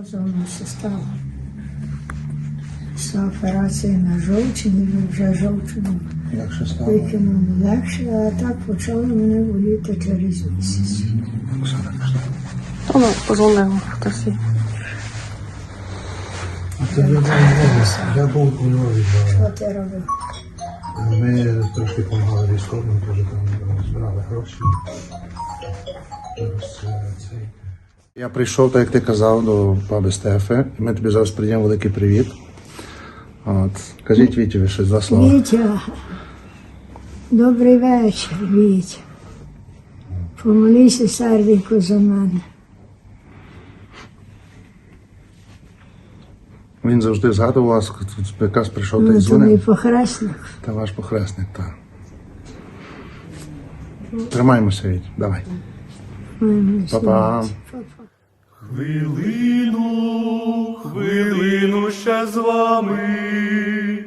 Розумно все стало. З операції на жовчині, вже жовчину Легше стало. викинули легше, а так почало мене боліти через місяць. Пішла. Ну, позвонив хтось. А ти вже був у Львові. Я був у Львові Що ти робив? Ми трошки допомагали військовим, теж там збирали гроші. Зараз, е, цей. Я прийшов, так як ти казав, до баби Стефи, і ми тобі зараз прийдемо великий привіт. От. Кажіть Вітєві щось два слова. Вітя, добрий вечір, Вітя. Помолися серденько за мене. Він завжди згадував вас, тут якраз прийшов та й Ну, то мій дзвонив. похресник. Та ваш похресник, так. Тримаємося, Віть, давай. Па-па. Па-па. Хвилину, хвилину ще з вами,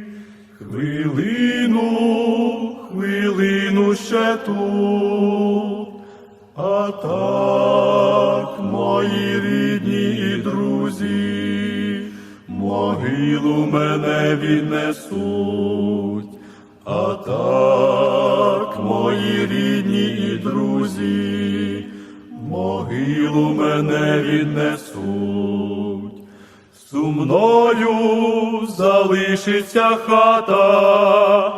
хвилину, хвилину ще тут, а так, мої рідні і друзі, могилу мене віднесуть, а так, мої рідні могилу мене віднесуть. Сумною залишиться хата,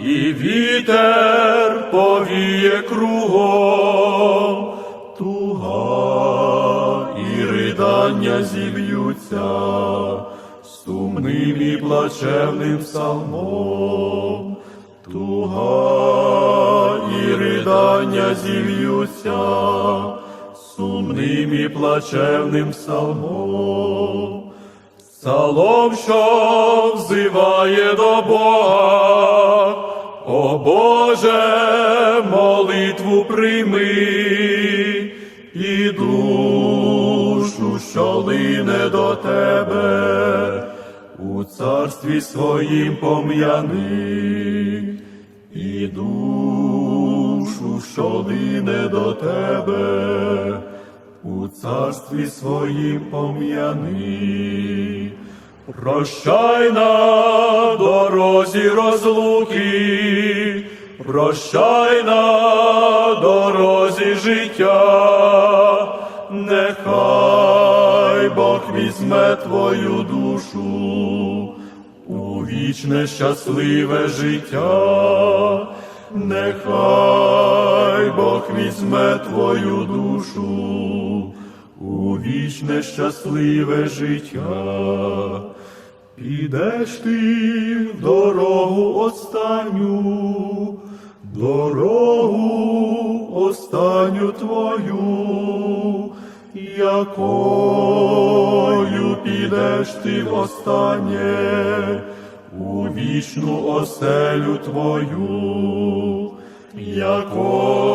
і вітер повіє кругом, туга і ридання зів'ються сумним і плачевним псалмом. Туга і ридання зів'ються сумним і плачевним псалмом. Псалом, що взиває до Бога, о Боже, молитву прийми і душу, що лине до тебе, у царстві своїм пом'яни, і душу, що лине до тебе, у царстві своїм пом'яни. Прощай на дорозі розлуки, прощай на дорозі життя, нехай Бог візьме твою душу у вічне щасливе життя, нехай Бог візьме твою душу у вічне щасливе життя. Підеш ти в дорогу останню, дорогу останню твою, якою підеш ти востаннє у вічну оселю твою, якою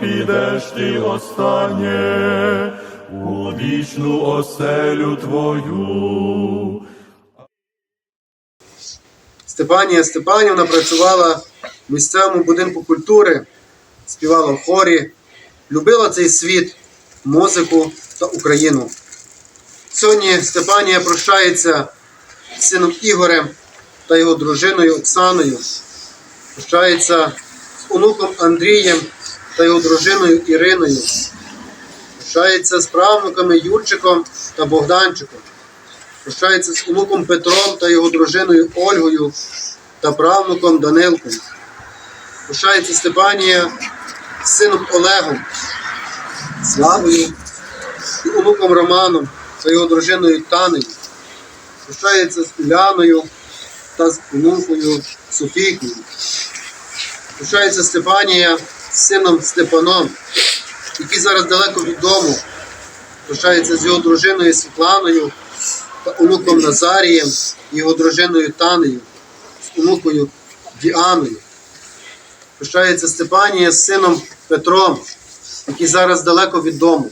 підеш ти останнє у вічну оселю твою. Степанія Степанівна працювала в місцевому будинку культури, співала в хорі, любила цей світ, музику та Україну. Сьогодні Степанія прощається з сином Ігорем та його дружиною Оксаною. Прощається онуком Андрієм та його дружиною Іриною. Прощається з правнуками Юрчиком та Богданчиком прощається з онуком Петром та його дружиною Ольгою та правнуком Данилком. Прощається Степанія з сином Олегом, Славою і онуком Романом та його дружиною Танею. Прощається з Уляною та з онукою Софійкою. Прощається Степанія з сином Степаном, який зараз далеко від дому. Прощається з його дружиною Світланою та онуком Назарієм, його дружиною Танею, з онукою Діаною. Прощається Степанія з сином Петром, який зараз далеко від дому,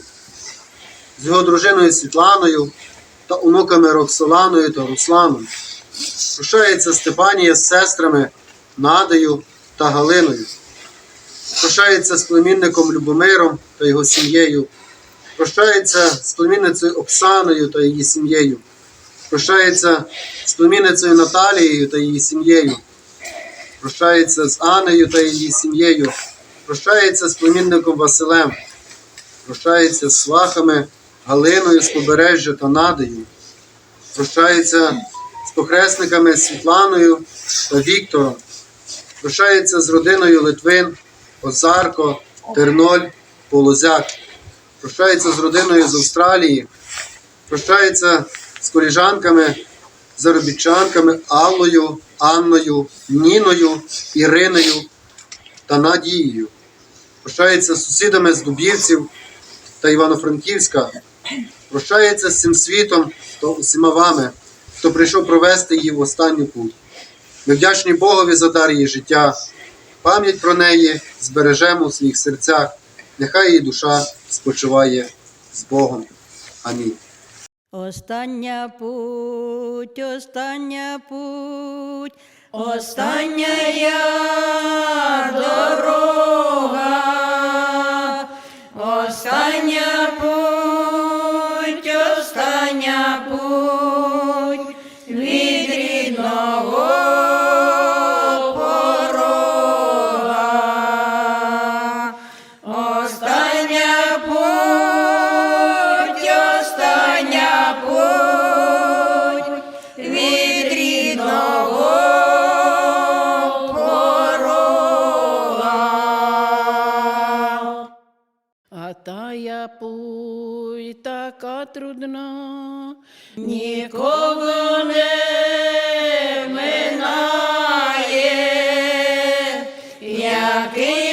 з його дружиною Світланою та онуками Роксоланою та Русланом. Прощається Степанія з сестрами Надею та Галиною. Прощається з племінником Любомиром та його сім'єю. Прощається з племінницею Оксаною та її сім'єю. Прощається з племінницею Наталією та її сім'єю. Прощається з Анною та її сім'єю. Прощається з племінником Василем. Прощається з свахами Галиною з побережжя та Надею. Прощається з похресниками Світланою та Віктором. Прощається з родиною Литвин, Озарко, Терноль, Полозяк. Прощається з родиною з Австралії. Прощається з коліжанками, заробітчанками Аллою, Анною, Ніною, Іриною та Надією. Прощається з сусідами з Дубівців та Івано-Франківська. Прощається з цим світом та усіма вами, хто прийшов провести її в останню путь. Ми вдячні Богові за дар її життя. Пам'ять про неї збережемо у своїх серцях. Нехай її душа спочиває з Богом. Амінь. Остання путь, остання путь, остання я дорога, трудна, нікого не минає, який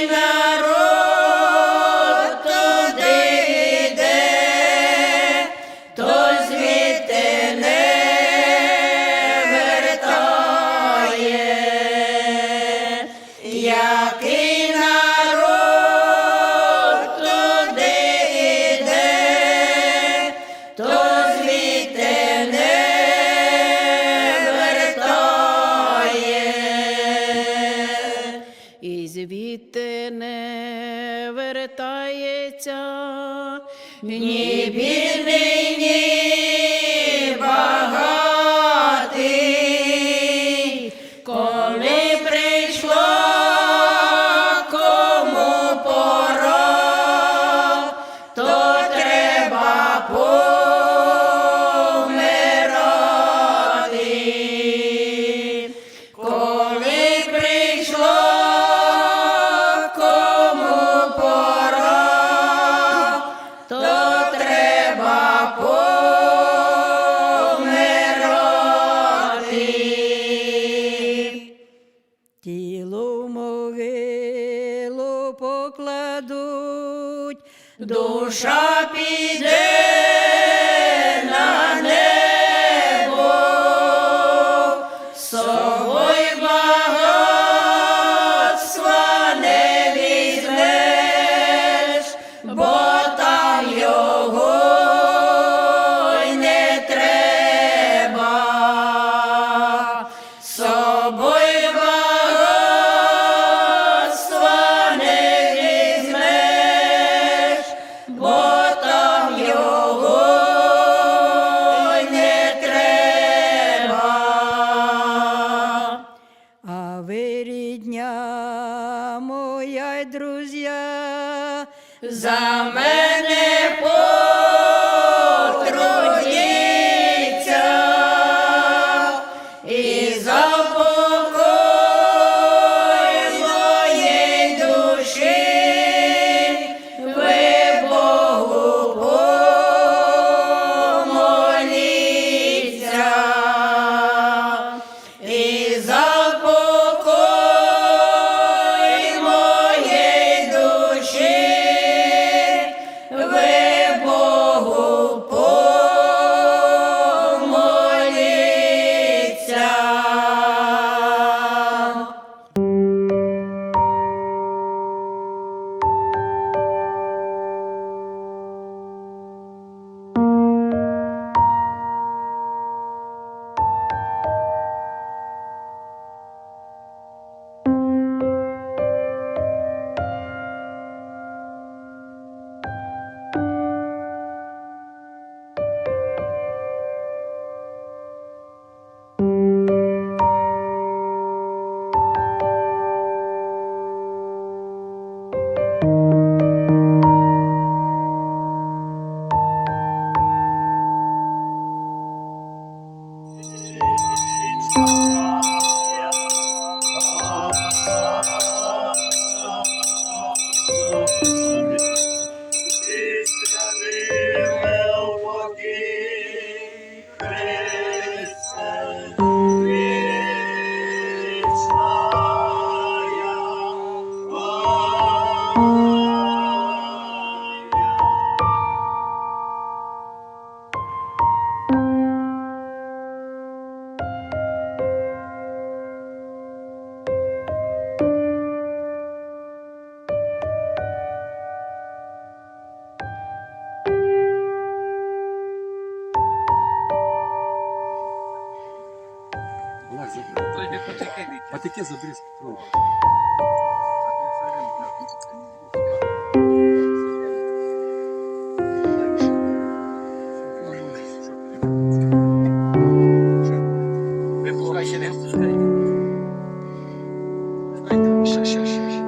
ні Тіло в могилу покладуть, душа піде на небо, й за мене потрудіться таке забрізки трубу. Ще, ще, ще.